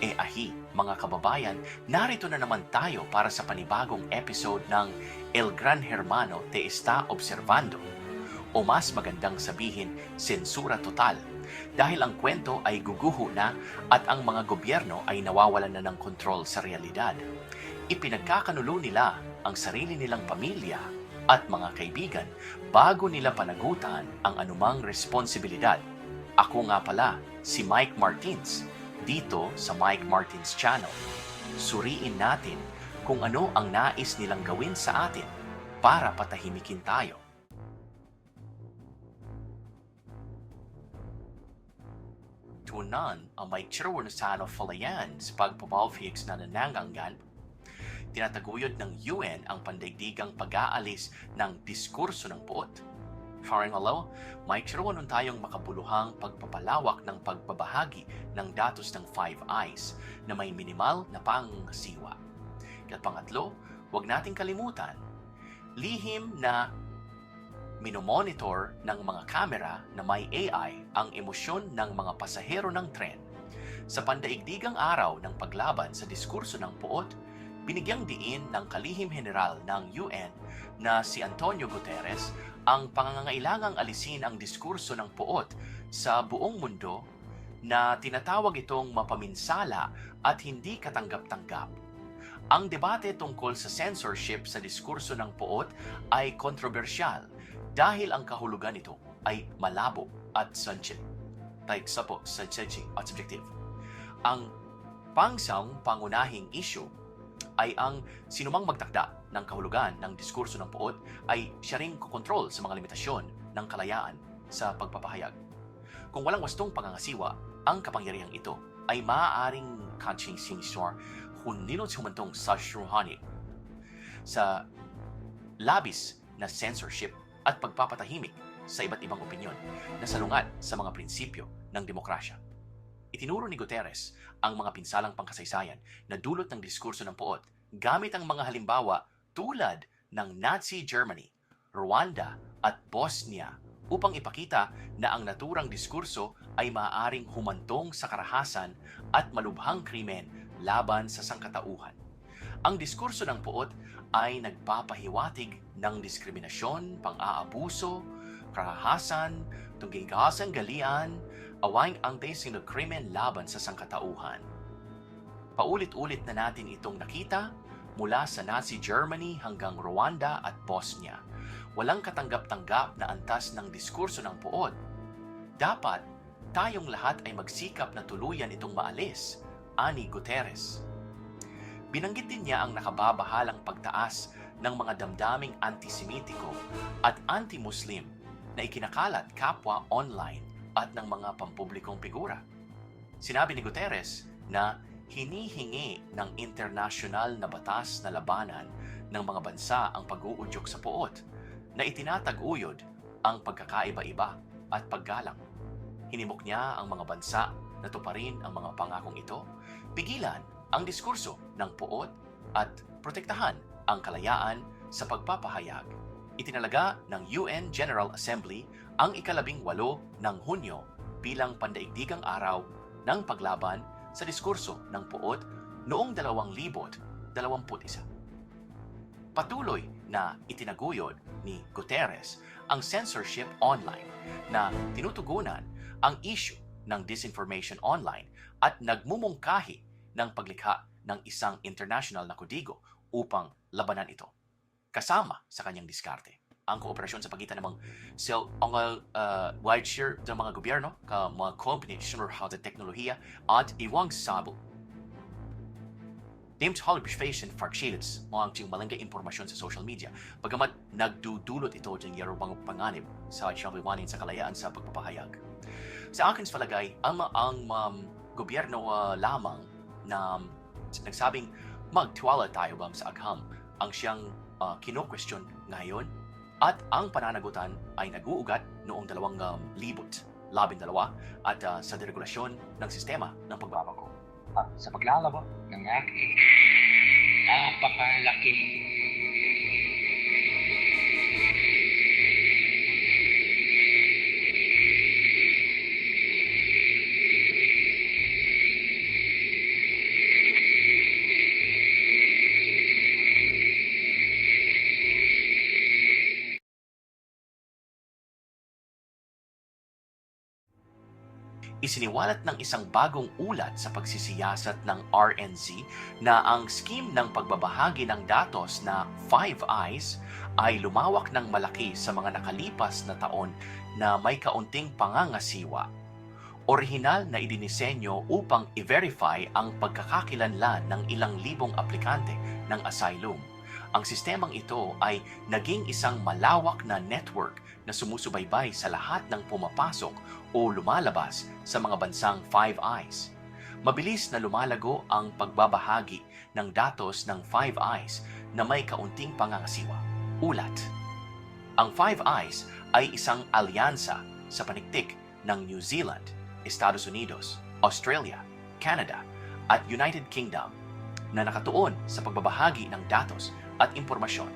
E ahi, mga kababayan, narito na naman tayo para sa panibagong episode ng El Gran Hermano Te Está Observando. O mas magandang sabihin, sensura total. Dahil ang kwento ay guguho na at ang mga gobyerno ay nawawalan na ng kontrol sa realidad. Ipinagkakanulo nila ang sarili nilang pamilya at mga kaibigan bago nila panagutan ang anumang responsibilidad. Ako nga pala, si Mike Martins, dito sa Mike Martins Channel. Suriin natin kung ano ang nais nilang gawin sa atin para patahimikin tayo. Tunan ang may chirwan sa ano falayan sa pagpabalfiix na nananganggan tinataguyod ng UN ang pandaigdigang pag-aalis ng diskurso ng puot. Faring hello, may chirwanon tayong makabuluhang pagpapalawak ng pagbabahagi ng datos ng Five Eyes na may minimal na pangasiwa. At pangatlo, huwag nating kalimutan, lihim na minomonitor ng mga kamera na may AI ang emosyon ng mga pasahero ng tren. Sa pandaigdigang araw ng paglaban sa diskurso ng puot, binigyang diin ng kalihim general ng UN na si Antonio Guterres ang pangangailangang alisin ang diskurso ng puot sa buong mundo na tinatawag itong mapaminsala at hindi katanggap-tanggap. Ang debate tungkol sa censorship sa diskurso ng puot ay kontrobersyal dahil ang kahulugan nito ay malabo at sunchit. Like sapo, sunchit at subjective. Ang pangsang pangunahing issue ay ang sinumang magtakda ng kahulugan ng diskurso ng puot ay siya ring kukontrol sa mga limitasyon ng kalayaan sa pagpapahayag. Kung walang wastong pangangasiwa, ang kapangyarihang ito ay maaaring catching store hunilot humantong sa shruhani sa labis na censorship at pagpapatahimik sa iba't ibang opinyon na salungat sa mga prinsipyo ng demokrasya. Itinuro ni Guterres ang mga pinsalang pangkasaysayan na dulot ng diskurso ng puot gamit ang mga halimbawa tulad ng Nazi Germany, Rwanda at Bosnia upang ipakita na ang naturang diskurso ay maaaring humantong sa karahasan at malubhang krimen laban sa sangkatauhan. Ang diskurso ng puot ay nagpapahiwatig ng diskriminasyon, pang-aabuso, karahasan, tungging galian, awang ang ng krimen laban sa sangkatauhan. Paulit-ulit na natin itong nakita mula sa Nazi Germany hanggang Rwanda at Bosnia. Walang katanggap-tanggap na antas ng diskurso ng puot. Dapat tayong lahat ay magsikap na tuluyan itong maalis, ani Guterres. Binanggit din niya ang nakababahalang pagtaas ng mga damdaming antisemitiko at anti-Muslim na ikinakalat kapwa online at ng mga pampublikong figura. Sinabi ni Guterres na hinihingi ng internasyonal na batas na labanan ng mga bansa ang pag-uudyok sa puot na itinataguyod ang pagkakaiba-iba at paggalang. Hinimok niya ang mga bansa na tuparin ang mga pangakong ito, pigilan ang diskurso ng puot at protektahan ang kalayaan sa pagpapahayag. Itinalaga ng UN General Assembly ang ikalabing walo ng Hunyo bilang pandaigdigang araw ng paglaban sa diskurso ng puot noong 2021. Patuloy na itinaguyod ni Guterres ang censorship online na tinutugunan ang issue ng disinformation online at nagmumungkahi ng paglikha ng isang international na kudigo upang labanan ito. Kasama sa kanyang diskarte ang kooperasyon sa pagitan ng mga sel ang uh, wide share ng mga gobyerno ka mga company how the teknolohiya at iwang sabo named Hollywood Fashion Farkshilits mo ang tiyong malangga impormasyon sa social media. Bagamat nagdudulot ito ng yarubang panganib sa siyang sa kalayaan sa pagpapahayag. Sa akin sa palagay, ang, ang um, gobyerno uh, lamang na nagsabing magtiwala tayo bang sa agham ang siyang uh, kino-question ngayon at ang pananagutan ay nag-uugat noong dalawang um, at uh, sa deregulasyon ng sistema ng pagbabago. At sa paglalaba ng aking napakalaking isiniwalat ng isang bagong ulat sa pagsisiyasat ng RNZ na ang scheme ng pagbabahagi ng datos na Five Eyes ay lumawak ng malaki sa mga nakalipas na taon na may kaunting pangangasiwa. Orihinal na idinisenyo upang i-verify ang pagkakakilanlan ng ilang libong aplikante ng asylum. Ang sistemang ito ay naging isang malawak na network na sumusubaybay sa lahat ng pumapasok o lumalabas sa mga bansang Five Eyes. Mabilis na lumalago ang pagbabahagi ng datos ng Five Eyes na may kaunting pangangasiwa. Ulat. Ang Five Eyes ay isang alyansa sa paniktik ng New Zealand, Estados Unidos, Australia, Canada at United Kingdom na nakatuon sa pagbabahagi ng datos at impormasyon.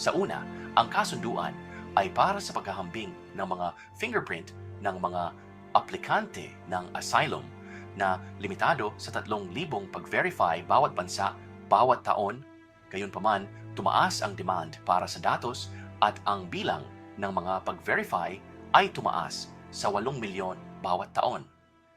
Sa una, ang kasunduan ay para sa pagkahambing ng mga fingerprint ng mga aplikante ng asylum na limitado sa 3,000 pag-verify bawat bansa bawat taon. Gayunpaman, tumaas ang demand para sa datos at ang bilang ng mga pag-verify ay tumaas sa 8 milyon bawat taon.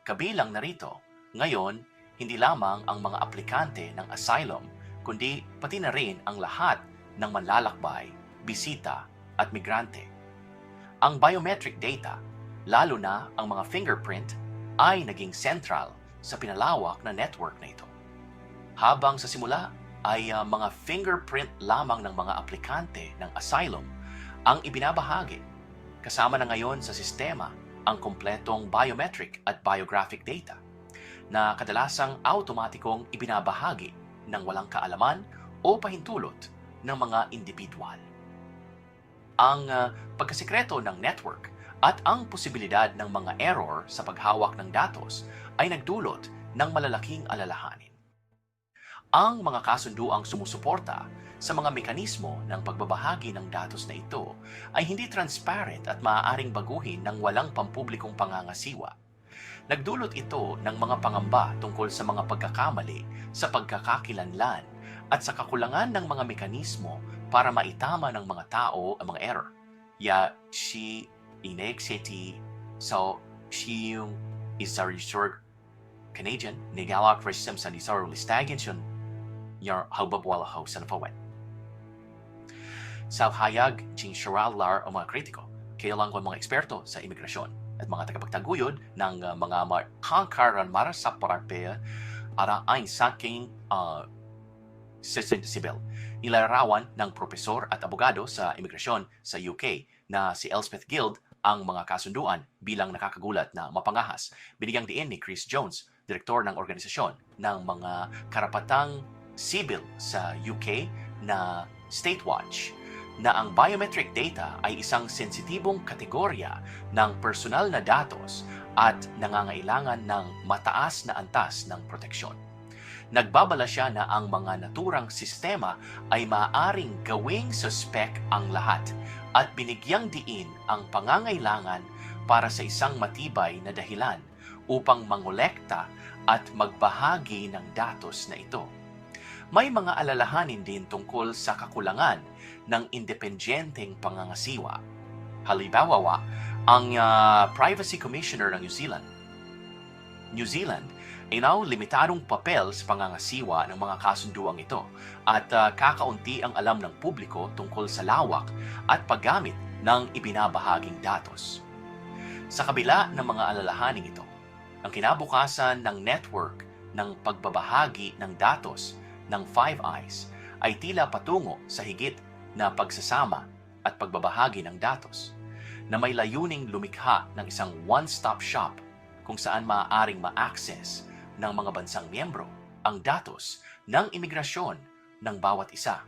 Kabilang narito, ngayon, hindi lamang ang mga aplikante ng asylum, kundi pati na rin ang lahat ng manlalakbay, bisita at migrante. Ang biometric data, lalo na ang mga fingerprint, ay naging central sa pinalawak na network na ito. Habang sa simula ay ah, mga fingerprint lamang ng mga aplikante ng asylum ang ibinabahagi, kasama na ngayon sa sistema ang kompletong biometric at biographic data na kadalasang automatikong ibinabahagi ng walang kaalaman o pahintulot ng mga individual. Ang uh, pagkasikreto ng network at ang posibilidad ng mga error sa paghawak ng datos ay nagdulot ng malalaking alalahanin. Ang mga kasunduang sumusuporta sa mga mekanismo ng pagbabahagi ng datos na ito ay hindi transparent at maaaring baguhin ng walang pampublikong pangangasiwa. Nagdulot ito ng mga pangamba tungkol sa mga pagkakamali sa pagkakakilanlan at sa kakulangan ng mga mekanismo para maitama ng mga tao ang mga error. Ya, si inexiti so si yung isarishor Canadian, nigalak racism sa isar listagan siyon your haubabwala ho sa napawet. Sa hayag, jing sharalar ang mga kritiko, kailang mga eksperto sa imigrasyon at mga tagapagtaguyod ng uh, mga makangkaran mara sa parapea ara ay saking uh, Citizen Sibil. Nilalarawan ng propesor at abogado sa imigrasyon sa UK na si Elspeth Guild ang mga kasunduan bilang nakakagulat na mapangahas. Binigyang diin ni Chris Jones, direktor ng organisasyon ng mga karapatang sibil sa UK na State Watch na ang biometric data ay isang sensitibong kategorya ng personal na datos at nangangailangan ng mataas na antas ng proteksyon. Nagbabala siya na ang mga naturang sistema ay maaaring gawing suspect ang lahat at binigyang diin ang pangangailangan para sa isang matibay na dahilan upang mangolekta at magbahagi ng datos na ito. May mga alalahanin din tungkol sa kakulangan ng independenteng pangangasiwa. Halimbawa, ang uh, Privacy Commissioner ng New Zealand. New Zealand ay now limitadong papel sa pangangasiwa ng mga kasunduang ito at uh, kakaunti ang alam ng publiko tungkol sa lawak at paggamit ng ibinabahaging datos. Sa kabila ng mga alalahaning ito, ang kinabukasan ng network ng pagbabahagi ng datos ng Five Eyes ay tila patungo sa higit na pagsasama at pagbabahagi ng datos na may layuning lumikha ng isang one-stop shop kung saan maaaring ma-access ng mga bansang miyembro ang datos ng imigrasyon ng bawat isa.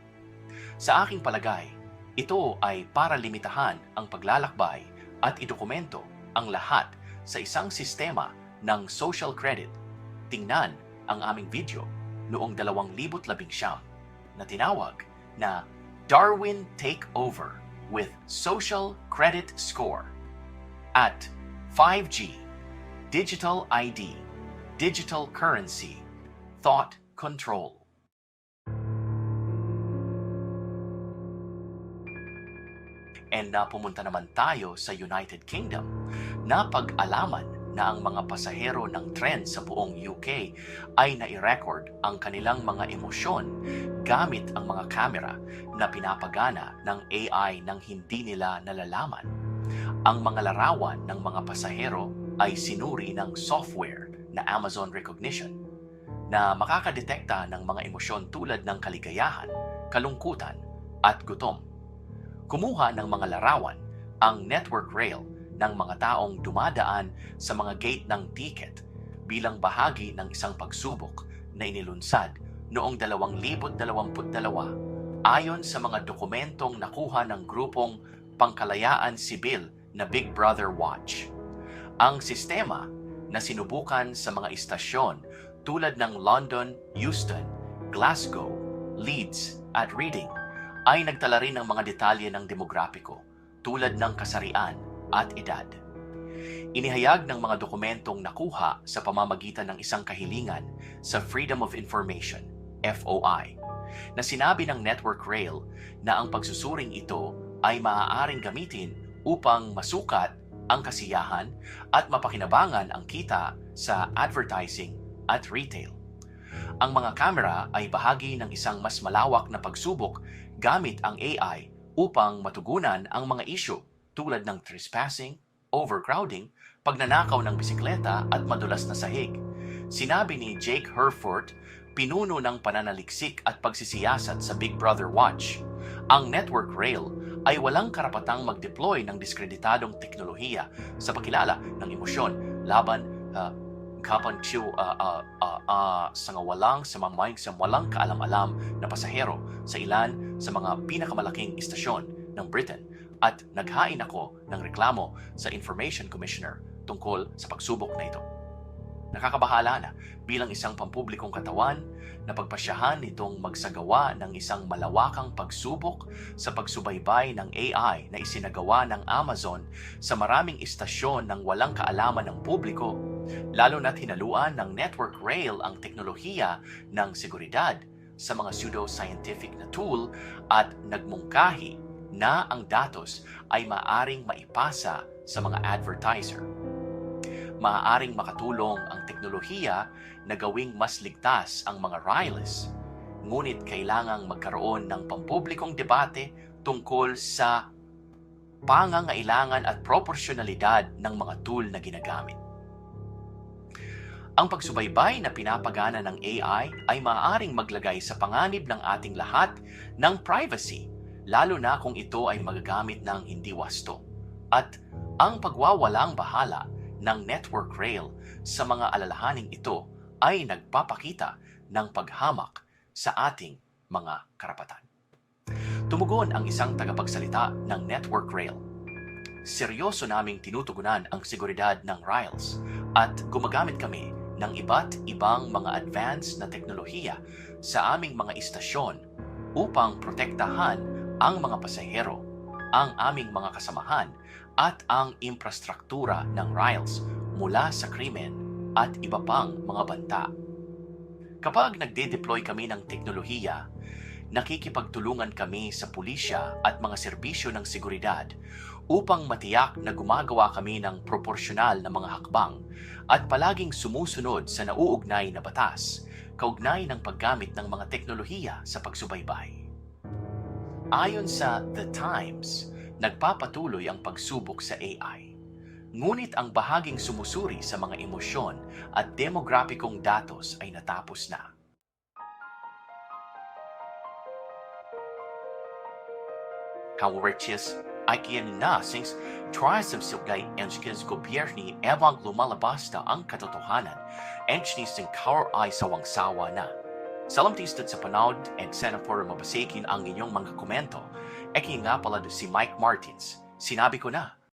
Sa aking palagay, ito ay para limitahan ang paglalakbay at idokumento ang lahat sa isang sistema ng social credit. Tingnan ang aming video noong 2019 na tinawag na Darwin Takeover with Social Credit Score at 5G, Digital ID, Digital Currency, Thought Control. And na pumunta naman tayo sa United Kingdom na pag-alaman na ang mga pasahero ng tren sa buong UK ay nai-record ang kanilang mga emosyon gamit ang mga kamera na pinapagana ng AI nang hindi nila nalalaman. Ang mga larawan ng mga pasahero ay sinuri ng software na Amazon Recognition na makakadetekta ng mga emosyon tulad ng kaligayahan, kalungkutan, at gutom. Kumuha ng mga larawan ang network rail ng mga taong dumadaan sa mga gate ng ticket bilang bahagi ng isang pagsubok na inilunsad noong 2022 ayon sa mga dokumentong nakuha ng grupong Pangkalayaan Sibil na Big Brother Watch. Ang sistema na sinubukan sa mga istasyon tulad ng London, Euston, Glasgow, Leeds at Reading ay nagtala rin ng mga detalye ng demograpiko tulad ng kasarian at edad. Inihayag ng mga dokumentong nakuha sa pamamagitan ng isang kahilingan sa Freedom of Information, FOI, na sinabi ng Network Rail na ang pagsusuring ito ay maaaring gamitin upang masukat ang kasiyahan at mapakinabangan ang kita sa advertising at retail. Ang mga kamera ay bahagi ng isang mas malawak na pagsubok gamit ang AI upang matugunan ang mga isyu tulad ng trespassing, overcrowding, pagnanakaw ng bisikleta at madulas na sahig. Sinabi ni Jake Herford, pinuno ng pananaliksik at pagsisiyasat sa Big Brother Watch, ang network rail ay walang karapatang mag-deploy ng diskreditadong teknolohiya sa pagkilala ng emosyon laban uh, kapan uh, uh, uh, uh, sa walang sa mamayang sa walang kaalam-alam na pasahero sa ilan sa mga pinakamalaking istasyon ng Britain at naghain ako ng reklamo sa Information Commissioner tungkol sa pagsubok na ito. Nakakabahala na bilang isang pampublikong katawan na pagpasyahan nitong magsagawa ng isang malawakang pagsubok sa pagsubaybay ng AI na isinagawa ng Amazon sa maraming istasyon ng walang kaalaman ng publiko, lalo na't hinaluan ng network rail ang teknolohiya ng seguridad sa mga pseudo-scientific na tool at nagmungkahi na ang datos ay maaring maipasa sa mga advertiser. Maaaring makatulong ang teknolohiya na gawing mas ligtas ang mga wireless, ngunit kailangang magkaroon ng pampublikong debate tungkol sa pangangailangan at proporsyonalidad ng mga tool na ginagamit. Ang pagsubaybay na pinapagana ng AI ay maaaring maglagay sa panganib ng ating lahat ng privacy, lalo na kung ito ay magagamit ng hindi wasto. At ang pagwawalang bahala ng network rail sa mga alalahaning ito ay nagpapakita ng paghamak sa ating mga karapatan. Tumugon ang isang tagapagsalita ng network rail. Seryoso naming tinutugunan ang seguridad ng rails at gumagamit kami ng iba't ibang mga advanced na teknolohiya sa aming mga istasyon upang protektahan ang mga pasahero, ang aming mga kasamahan at ang infrastruktura ng rails mula sa krimen at iba pang mga banta. Kapag nagde-deploy kami ng teknolohiya, nakikipagtulungan kami sa pulisya at mga serbisyo ng seguridad upang matiyak na gumagawa kami ng proporsyonal na mga hakbang at palaging sumusunod sa nauugnay na batas kaugnay ng paggamit ng mga teknolohiya sa pagsubaybay. Ayon sa The Times, nagpapatuloy ang pagsubok sa AI. Ngunit ang bahaging sumusuri sa mga emosyon at demograpikong datos ay natapos na. Kawarches ay kiyan na since tries of silgay enskins gobyerni ebang lumalabas na ang katotohanan enchnis ng kaur ay sawang-sawa na. Salam tistud sa panahon and sana for mabasakin ang inyong mga komento. Eki nga pala si Mike Martins. Sinabi ko na,